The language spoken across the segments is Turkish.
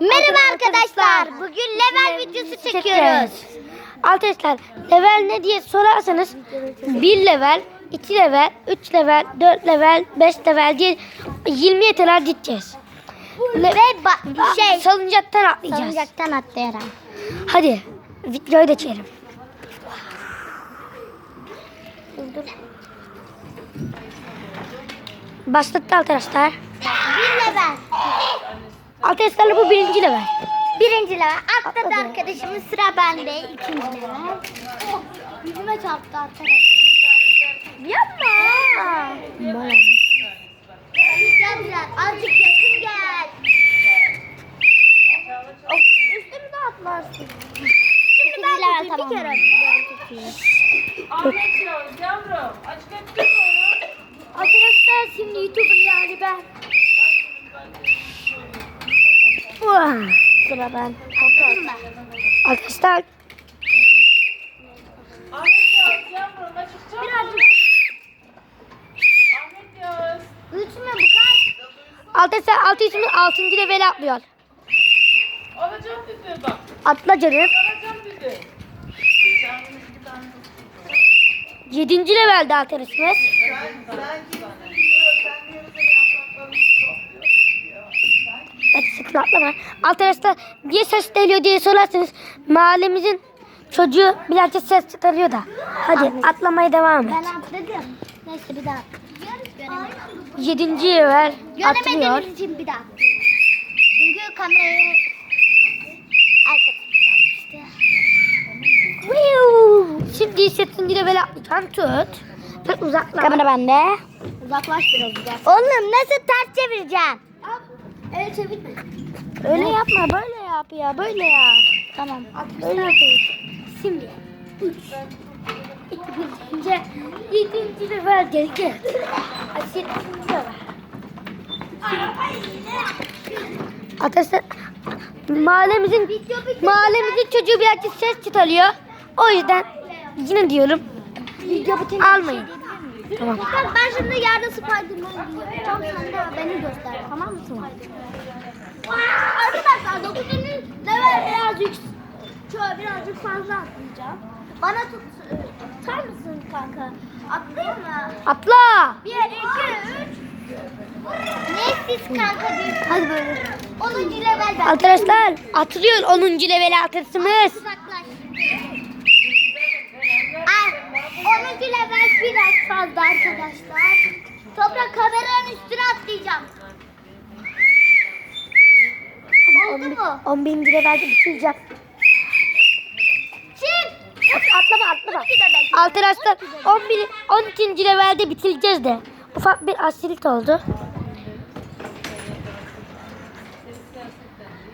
Merhaba arkadaşlar. Bugün level videosu çekiyoruz. Arkadaşlar level ne diye sorarsanız 1 level, 2 level, 3 level, 4 level, 5 level diye 20'ye kadar gideceğiz. Ve ba- şey Salıncaktan atlayacağız. salıncaktan atlayarak. Hadi videoyu da çekelim. Başlattı arkadaşlar. Level. Arkadaşlar bu birinci level. Birinci level. Atladı Atladı. arkadaşımız sıra bende. İkinci level. Oh, yüzüme çarptı arkadaşlar. Yapma. Gel biraz azıcık yakın gel. Of, üstümüze atlarsın. Şimdi ben tutayım bir kere. Ahmet yavrum, yavrum. Açık onu. Arkadaşlar şimdi YouTube'un yani ben. Sıra ben. Arkadaşlar Birazcık. Üç mü bu kaç? arkadaşlar altı ismi 6. level atlıyor. Alacağım dedi bak. Atla canım. Alacağım dedi. 7. levelde arkadaşımız. Hadi sakın atlama. Arkadaşlar niye ses geliyor diye sorarsanız mahallemizin çocuğu birazcık ses çıkarıyor da. Hadi atlamaya devam et. Ben atladım. Neyse bir daha. 7. level atlıyor. Göremediğimiz için bir daha. Çünkü kamerayı. Şimdi 8. level atlayacağım. Tut. Tut uzakla. Kamera bende. Uzaklaş biraz uzaklaş. Oğlum nasıl ters çevireceğim? Öyle çevirme. Öyle yapma böyle yap ya böyle ya. Tamam. Öyle yapıyoruz. Şimdi 3 2 7. level geldi. Hadi 8. level. Arkadaşlar mahallemizin mahallemizin çocuğu birazcık ses çıkarıyor. O yüzden yine diyorum Video almayın. Tamam. Bak ben şimdi yerde Spiderman yapacağım. Sen de beni göster. Tamam mı? Tamam. Arkadaşlar 9. level birazcık şöyle birazcık fazla atlayacağım. Bana tut, tutar mısın kanka? Atlayayım mı? Atla. 1, 2, 3. Ne siz kanka değil. Hadi böyle. 10. level ben. Arkadaşlar atlıyor 10. level atlasımız. Uzaklaş. 10. level biraz fazla arkadaşlar. Toprak kameranın üstüne atlayacağım. Oldu mu? 11. levelde bitireceğim. Çık. Atlama atlama. 12 de bekle. Arkadaşlar 11 12. levelde bitireceğiz de. Ufak bir asilik oldu.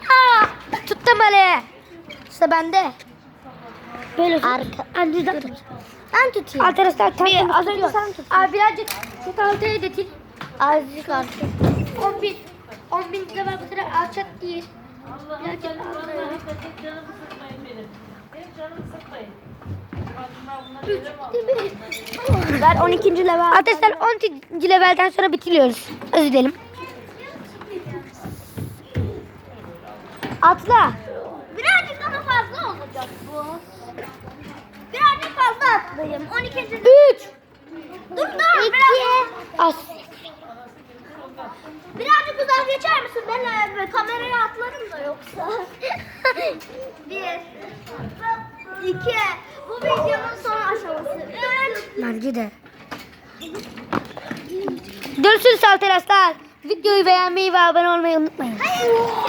Ha, tuttum Ali. İşte bende. Böyle tut. Arka- Anne de tut. Ben tutayım. Arkadaşlar tam Bir, az önce sen tut. Abi birazcık şu tahtaya getir. Azıcık artık. 11 11. level bu sıra alçak değil. Birazcık Canımı alçak. sıkmayın benim. Benim canımı sıkmayın. Ver 12. level. Arkadaşlar 12. levelden sonra bitiriyoruz. Özür dilerim. Atla. Birazcık ama fazla olacak bu. Atlayayım. 12. 3 Dur dur. 2. As. Birazcık uzak geçer misin? Ben e, kameraya atlarım da yoksa. Bir. İki. Bu videonun son aşaması. Üç. Bence de. Görüşürüz arkadaşlar. Videoyu beğenmeyi ve abone olmayı unutmayın. Hayır.